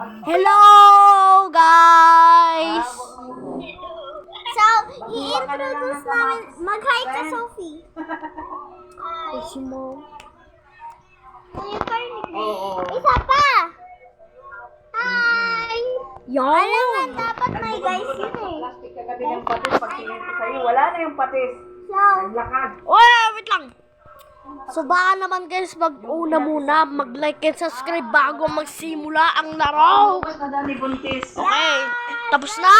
Hello, guys! So, i-introduce namin. Mag-hi ka, Sophie. Hi. Yung card Isa pa. Hi. Yan! Alam nga, dapat may guys yun eh. Plastic kagabi ng patis. Pag tingin ko sa'yo, wala na yung patis. So, Naglakad. Uy, wait lang! So baka naman guys, mag-una muna, mag-like and subscribe bago magsimula ang laro! Okay, tapos na?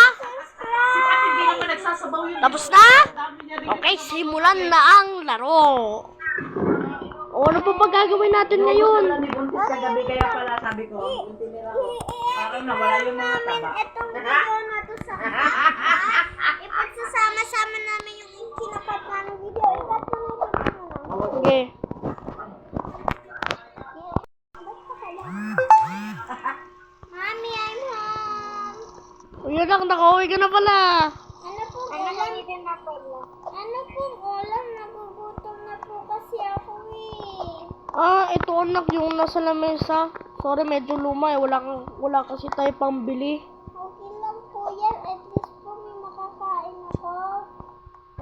Tapos na? Okay, simulan na ang laro! O, ano pa ba gagawin natin ngayon? Kagabi kaya pala sabi ko. Parang nawala yung mga taba. itong video na to sa Ipagsasama-sama namin yung kinakat namin video. Na Sige. Mommy, I'm home. Uy, anak, nakauwi ka na pala. Ano po ulam? Ano po ulam? Nagugutom na po kasi ako eh. Ah, ito anak, yung nasa lamesa. Sorry, medyo luma eh. Wala, wala kasi tayo pambili. Okay lang po yan. At least po may makakain ako.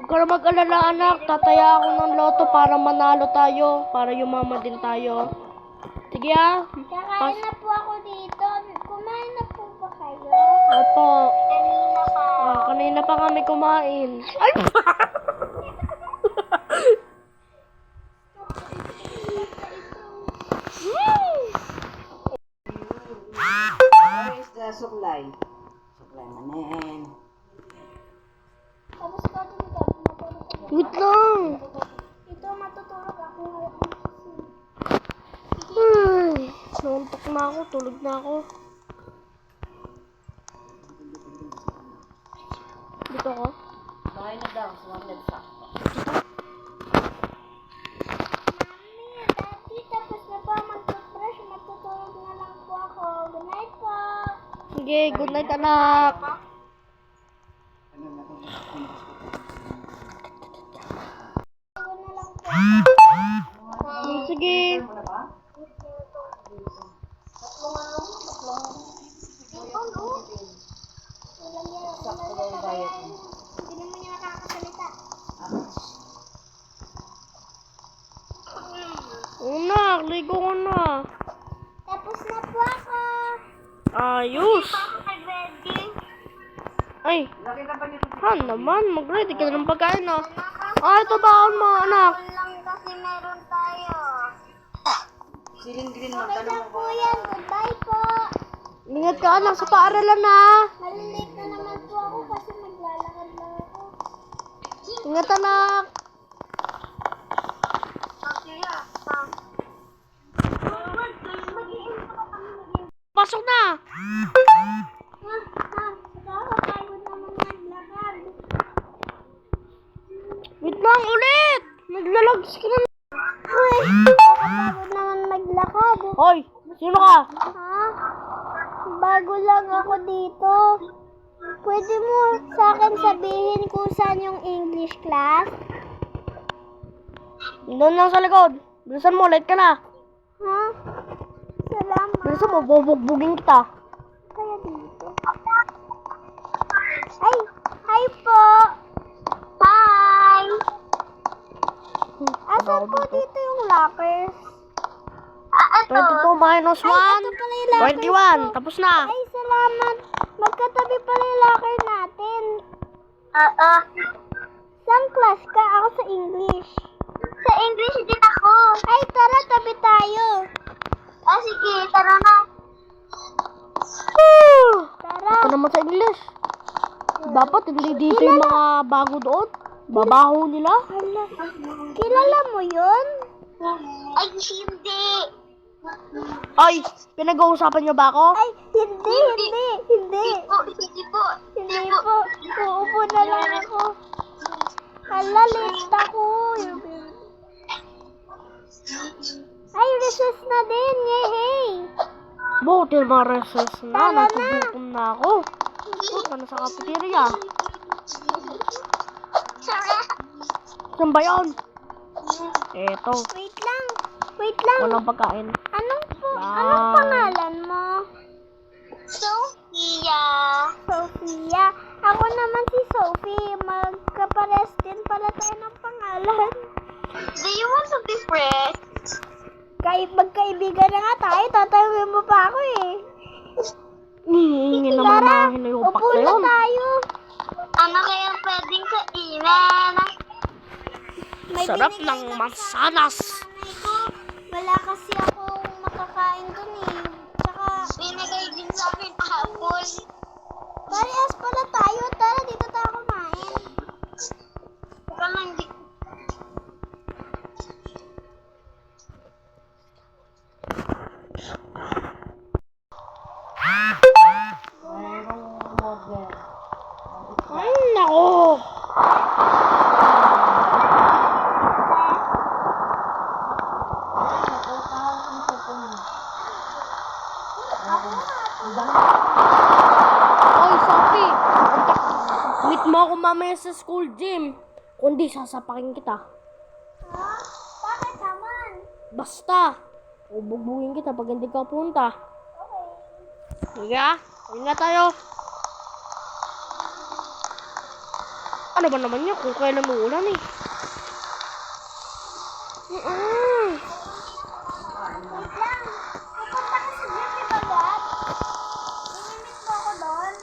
Huwag ka na mag-alala anak, tataya ako ng loto para manalo tayo, para yumaman din tayo. Sige ah. Kakain na po ako dito. Kumain na po ba kayo? Opo. Kanina pa. Ah, kanina pa kami kumain. Ay! Where is the? Supply manin. Tapos ka tulog ako. Matulog ako. Wait lang. Ito matutulog ako. Ay, suntok na ako, tulog na ako. Dito ko. Sakay na daw. Sumamed sa. Mami, Daddy, tapos na po mag-brush. Matutulog na lang po ako. Good night po. Sige, good night anak. Tulog na lang po. Sige. Walang yan. Walang yan. Hindi naman niya nakakasalita. Una, ligo ko na. Tapos na po ako. Ayos. Ay, ha naman, mag-ready ka na ng pagkain na. Ah, ito baon mo, anak. lang kasi meron tayo. Siling green Okay mo po ba? Goodbye po. Ingat ka anak sa paaralan na. Malilate na naman po ako kasi maglalakad lang ako. Ingat anak. Okay, ah. Mag-iingat ako kami mag-iingat. Pasok na. Wait lang, ulit. Naglalags ka na. Uy, nakakapagod naman maglakad. Hoy, sino ka? Ha? Bago lang ako dito. Pwede mo sa akin sabihin kung saan yung English class? Doon lang sa likod. Bilisan mo, late ka na. Ha? Bilisan mo, bubugbugin kita. Kaya dito. Ay! Hi po! Hi! Asan po dito yung lockers? Ah, 22 minus 1. ito pala yung lockers 21. Tapos na. Ay, salamat. Magkatabi pala yung locker natin. Oo. Saan Dapat hindi dito yung mga bago doon. Babaho nila. Hala. Kilala mo yun? Ay, hindi. Ay, pinag-uusapan niyo ba ako? Ay, hindi, hindi, hindi. Hindi po, hindi po. Uupo na lang ako. Hala, late ako. Ay, recess na din. Yehey. Buti ma-recess na. Tama na. Nagsugutom na ako. Puta na sa kapiteriya. Saan ba yun? Eto. Wait lang. Wait lang. Walang pagkain. Anong po? Yan. Ah. Anong pangalan mo? Sophia. Sophia. Ako naman si Sophie. Magkapares din pala tayo ng pangalan. Do you want to be friends? Kahit magkaibigan na nga tayo, tatawin mo pa ako eh. Hihingi naman na hinayupak upo na yun. tayo. Ano kaya pwedeng kainin? May Sarap binigay ng sa mansanas. ko. Wala kasi akong makakain dun eh. Tsaka, Binigay din sa akin apple. parehas pala tayo. Tara, dito tayo kumain. Ikaw lang di... Ay, nako. Oy, Sophie. Meet mo ako mamaya sa school gym. Kundi sasapakin kita. Ha? Bakit naman? Basta. Ubugbugin kita pag hindi ka punta. Okay. Sige ah. Ayun na tayo. Ano ba naman yun kung kailan mo ulan eh? Mm-mm. Wait lang. Pupunta ka sa gym, di ba, Gab? Inimit mo ako doon.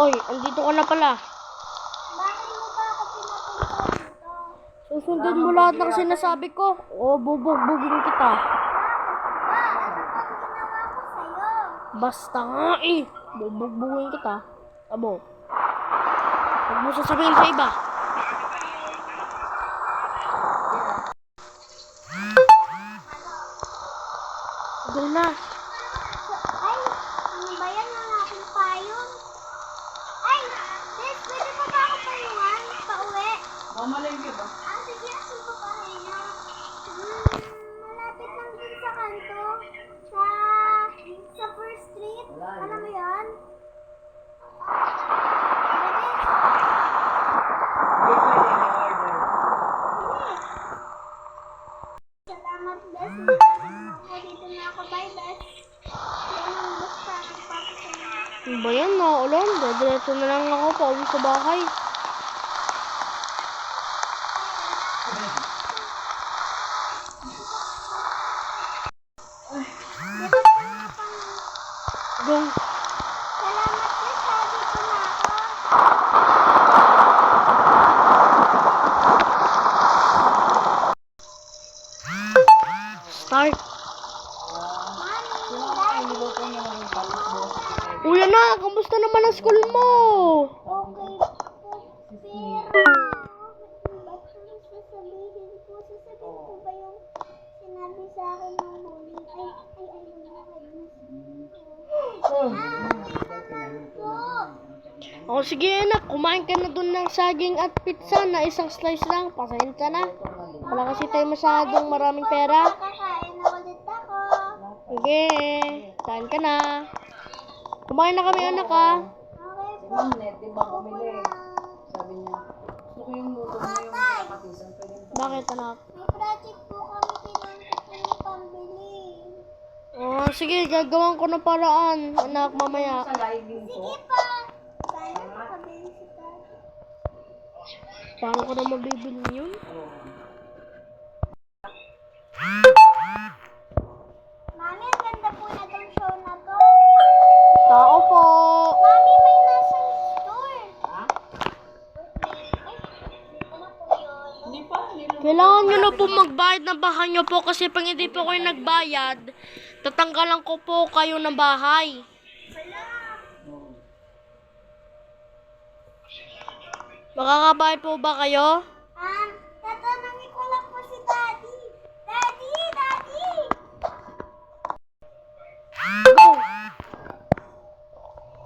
Oy, andito ka na pala. Bakit mo ba ako pinapunta dito? Susundin mo lahat ng sinasabi ko. O bubugbugin kita. Basta nga eh. Bubugbugin kita. Abo. Huwag mo sasabihin sa iba. Go na. Diretso na lang ako pauwi sa bahay. Go. Uy, anak. Kamusta naman ang school mo? Okay po. Pero, ba't yung sasabihin ko? Sasabihin ko ba yung sinabi sa akin ng bully? Ay, ay, ay, wala kayo. O sige anak, kumain ka na dun ng saging at pizza na isang slice lang. Pasensya na. Wala kasi tayo masyadong maraming pera. Kakain na ulit ako. Sige, kain ka na. Kumain na kami anak ha. Okay po. Ma'am, net, di ba bumili? Sabi niya, gusto ko yung luto mo yung kapatisan. Pwede Bakit anak? May project po kami kailangan ko pambili. Oh, sige, gagawin ko ng paraan, anak, mamaya. sa living ko. Sige pa. Sana makabili si. Paano ko na mabibili yun? Mami, Kailangan nyo na po magbayad ng bahay nyo po kasi pag hindi po kayo nagbayad, tatanggalan ko po kayo ng bahay. Makakabayad po ba kayo? Um, tatanungin ko lang po si Daddy. Daddy, Daddy! Go!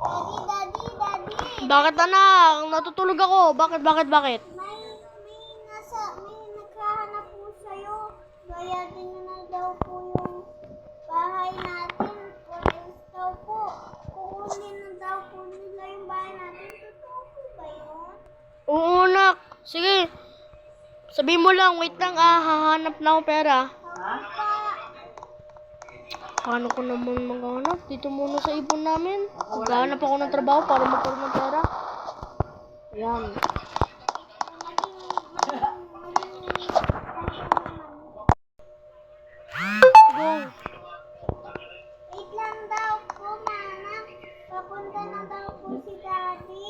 Daddy, Daddy, Daddy! Bakit anak? Natutulog ako. Bakit, bakit, bakit? May Sabihin mo lang, wait lang ah, hahanap na ako pera. Pa. Paano ko naman maghanap? Dito muna sa ipon namin. Maghanap ako ng trabaho para magkaroon ng pera. Ayan. Go. Wait lang daw po, mama. Papunta na daw po si daddy.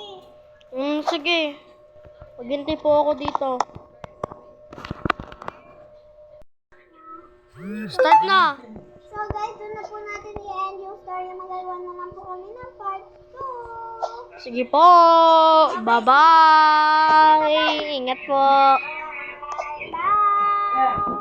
Mm, sige. Maghintay po ako dito. Start na! So guys, doon na po natin i-end yung story. Magagawa na lang po kami ng part 2. Sige po! Bye-bye! Ingat po! Bye!